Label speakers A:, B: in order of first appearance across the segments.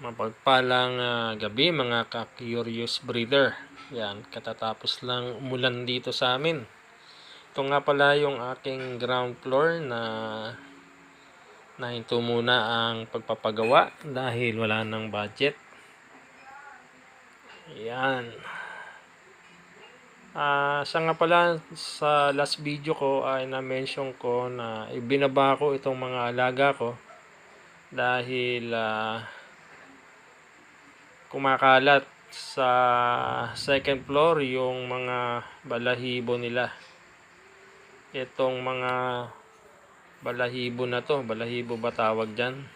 A: Mapagpalang ah, gabi mga ka-curious breeder. Yan, katatapos lang umulan dito sa amin. Ito nga pala yung aking ground floor na nahinto muna ang pagpapagawa dahil wala nang budget. Yan. Ah, sa nga pala sa last video ko ay na-mention ko na ibinaba ko itong mga alaga ko dahil ah, kumakalat sa second floor yung mga balahibo nila. Itong mga balahibo na to, balahibo ba tawag dyan?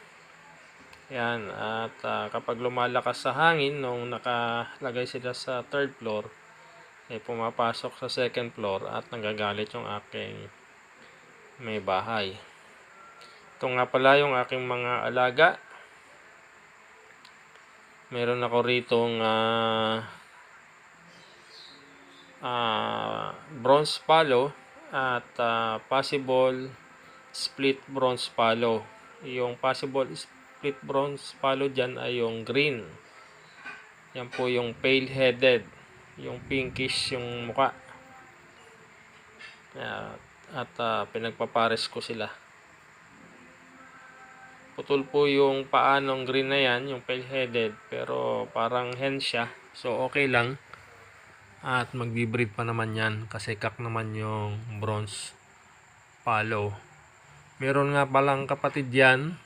A: Yan, at ah, kapag lumalakas sa hangin nung nakalagay sila sa third floor, eh pumapasok sa second floor at nagagalit yung aking may bahay. Ito nga pala yung aking mga alaga. Meron ako ritong ah ah, bronze palo at ah, possible split bronze palo. Yung possible split bronze palo dyan ay yung green. Yan po yung pale headed. Yung pinkish yung muka. At, at ah, pinagpapares ko sila. Putol po yung paa ng green na yan, yung pale headed, pero parang hen siya. So okay lang. At magbi-breed pa naman yan kasi kak naman yung bronze palo. Meron nga palang kapatid yan.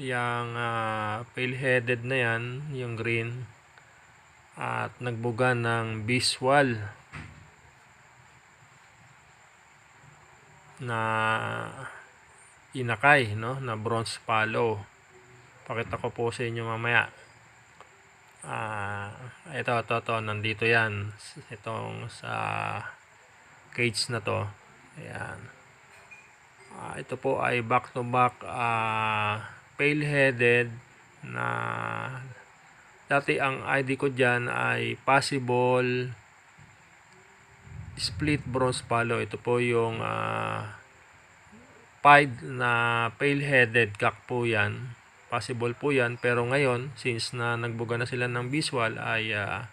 A: Yung ah, pale headed na yan, yung green. At nagbuga ng biswal na inakay no na bronze follow pakita ko po sa inyo mamaya. Ah uh, ito to to nandito yan. Itong sa cage na to. Ayan. Uh, ito po ay back to back uh, pale headed na dati ang ID ko dyan ay possible split bronze follow ito po yung uh, 5 na pale-headed cock po yan. Possible po yan. Pero ngayon, since na nagbuga na sila ng visual, ay uh,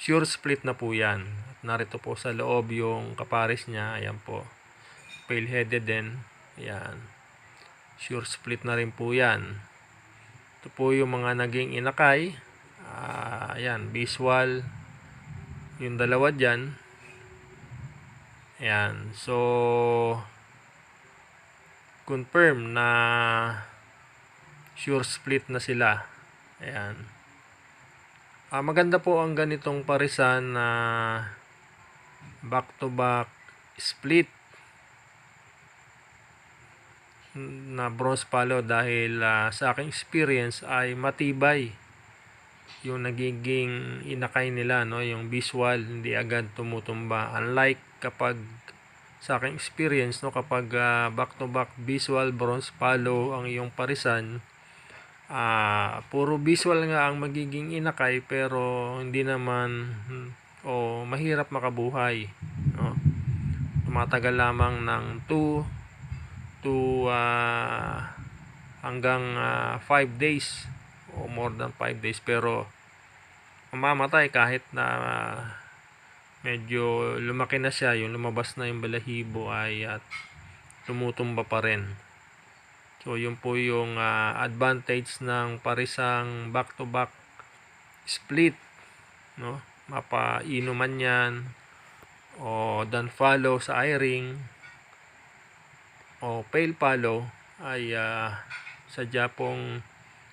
A: sure split na po yan. At narito po sa loob yung kapares niya. Ayan po. Pale-headed din. Ayan. Sure split na rin po yan. Ito po yung mga naging inakay. Uh, ayan, visual. Yung dalawa dyan. Ayan. So, confirm na sure split na sila. Ayan. Ah, maganda po ang ganitong parisan na back to back split na bronze palo dahil ah, sa aking experience ay matibay yung nagiging inakay nila no yung visual hindi agad tumutumba unlike kapag sa aking experience no kapag back to back visual bronze palo ang iyong parisan ah puro visual nga ang magiging inakay pero hindi naman hmm, o mahirap makabuhay no? Tumatagal lamang ng 2 to ah, hanggang 5 days o more than 5 days pero mamamatay kahit na medyo lumaki na siya, yung lumabas na yung balahibo ay at tumutumba pa rin. So yun po yung ah, advantage ng parisang back to back split, no? Mapainuman 'yan o dan follow sa i-ring o pale follow ay ah, sadya pong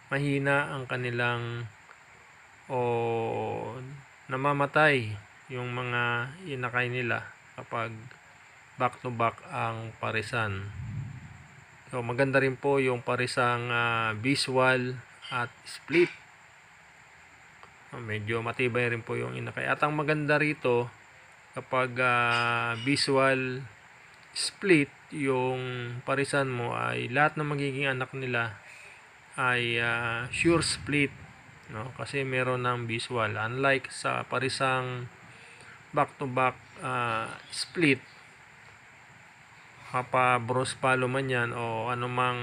A: mahina ang kanilang o namamatay yung mga inakay nila kapag back to back ang parisan. So maganda rin po yung parisang ah, visual at split. Medyo matibay rin po yung inakay. At ang maganda rito kapag ah, visual split yung parisan mo ay lahat ng magiging anak nila ay ah, sure split no kasi meron ng visual unlike sa parisang back to back ah, split. Mapa bros palo man yan o anumang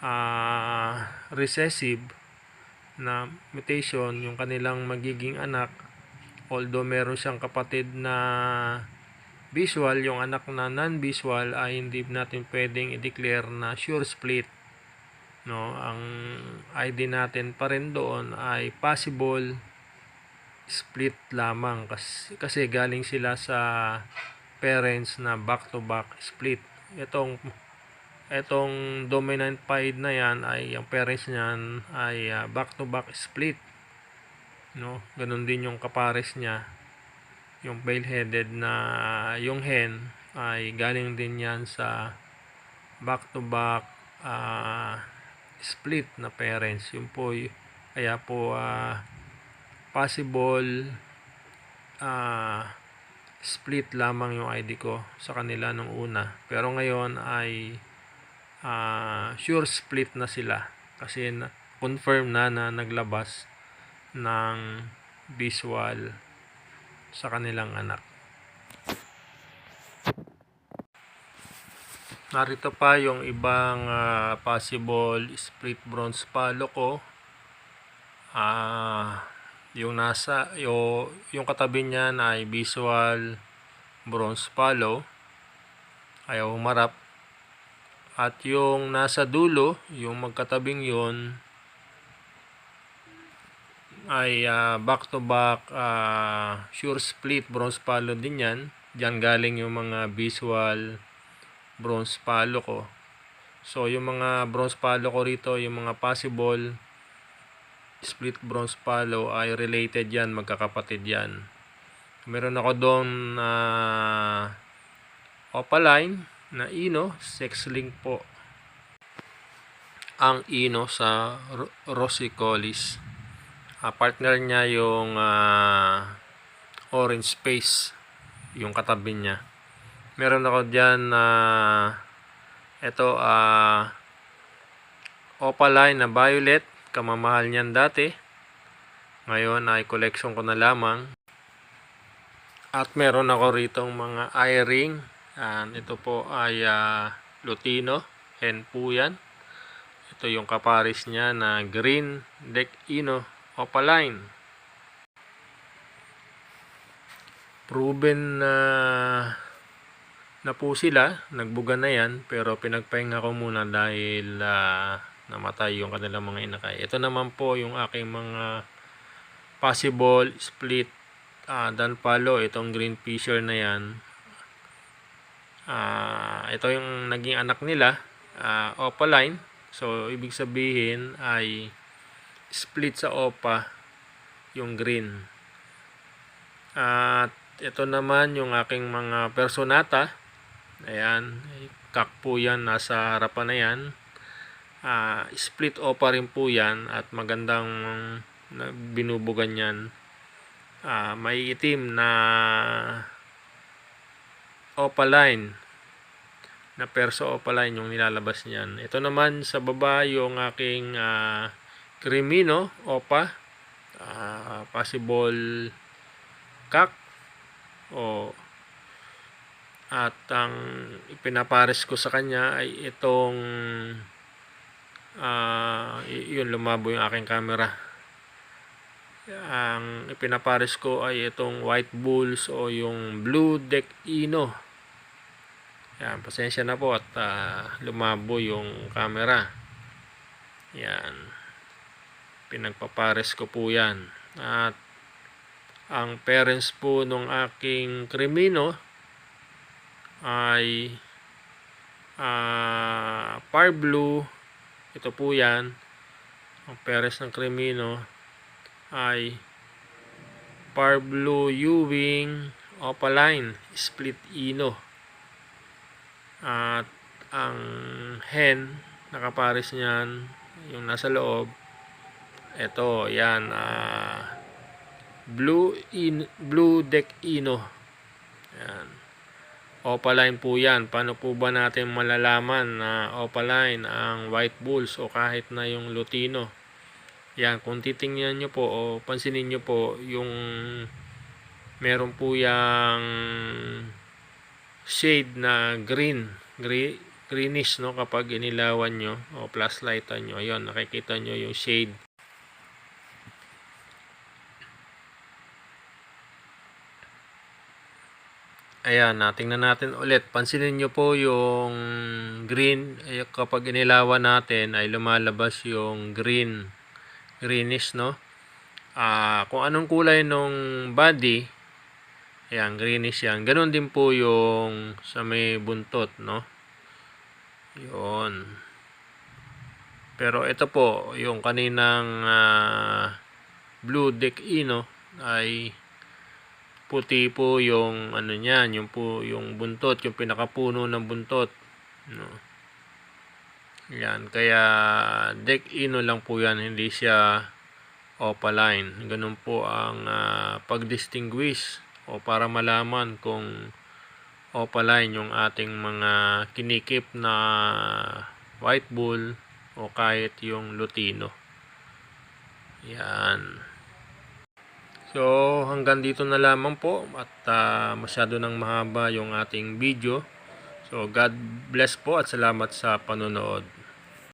A: ah, recessive na mutation yung kanilang magiging anak although meron siyang kapatid na visual yung anak na non-visual ay hindi natin pwedeng i-declare na sure split no? Ang ID natin pa rin doon ay possible split lamang kasi, kasi galing sila sa parents na back to back split. Itong etong dominant pied na yan ay ang parents niyan ay back to back split. No? Ganun din yung kapares niya. Yung pale headed na yung hen ay galing din yan sa back to back ah, split na parents. Yun po kaya po ah, possible ah, split lamang yung ID ko sa kanila nung una. Pero ngayon ay ah, sure split na sila. Kasi na, confirm na na naglabas ng visual sa kanilang anak. Narito pa yung ibang ah, possible split bronze palo ko. Ah yung nasa yung, yung katabi niyan ay visual bronze palo ayaw humarap. At yung nasa dulo yung magkatabing yon ay ah, back to back ah, sure split bronze palo din yan. Diyan galing yung mga visual bronze palo ko. So yung mga bronze palo ko rito yung mga possible split bronze palo ay related yan, magkakapatid yan. Meron ako doon na opaline na ino, sex link po. Ang ino sa Ro- Rosicolis. Ah, partner niya yung ah, orange space, yung katabi niya. Meron ako diyan na ito ah opaline na violet kamamahal niyan dati. Ngayon ay collection ko na lamang. At meron ako ritong mga eye-ring. Yan, ito po ay ah, Lutino. Hen po yan. Ito yung kaparis niya na green deck ino opaline. Proven na na po sila. Nagbuga na yan. Pero pinagpahinga ko muna dahil ah, namatay yung kanilang mga inakay. Ito naman po yung aking mga possible split uh, dan palo itong green fisher na yan. Ah, ito yung naging anak nila, ah, opaline. So ibig sabihin ay split sa opa yung green. At ito naman yung aking mga personata. Ayan, kak po yan, nasa harapan na yan ah, split opa rin po yan at magandang binubugan yan. Ah, may itim na opaline na perso opaline yung nilalabas niyan. Ito naman sa baba yung aking ah, crimino opa. Ah, possible kak o at ang ipinapares ko sa kanya ay itong y- yun lumabo yung aking camera. Ang ipinapares ko ay itong white bulls o yung blue deck ino yan pasensya na po at ah, lumabo yung camera. Yan. Pinagpapares ko po yan. At ang parents po nung aking krimino ay ah par blue ito po yan. Ang peres ng krimino ay par blue Ewing opaline split ino. At ang hen nakapares niyan yung nasa loob ito yan ah, blue in blue deck ino. Yan opaline po yan. Paano po ba natin malalaman na opaline ang white bulls o kahit na yung lutino? Yan, kung titingnan nyo po o pansinin nyo po yung meron po yung shade na green, gre, greenish no kapag inilawan nyo o flashlightan nyo. Ayun, nakikita nyo yung shade Ayan, na tingnan natin ulit. Pansinin nyo po yung green. Eh, kapag inilawan natin ay lumalabas yung green. Greenish, no? Ah, kung anong kulay nung body, ayan, greenish yan. Ganon din po yung sa may buntot, no? Yun. Pero ito po, yung kaninang ah, blue deck ino ay puti po yung ano niyan, yung po yung buntot, yung pinakapuno ng buntot, no. Yan, kaya deck ino lang po yan, hindi siya opaline. Ganun po ang ah, pag-distinguish o para malaman kung opaline yung ating mga kinikip na white bull o kahit yung lutino. Yan. So, hanggang dito na lamang po at ah, masyado nang mahaba yung ating video. So, God bless po at salamat sa panonood.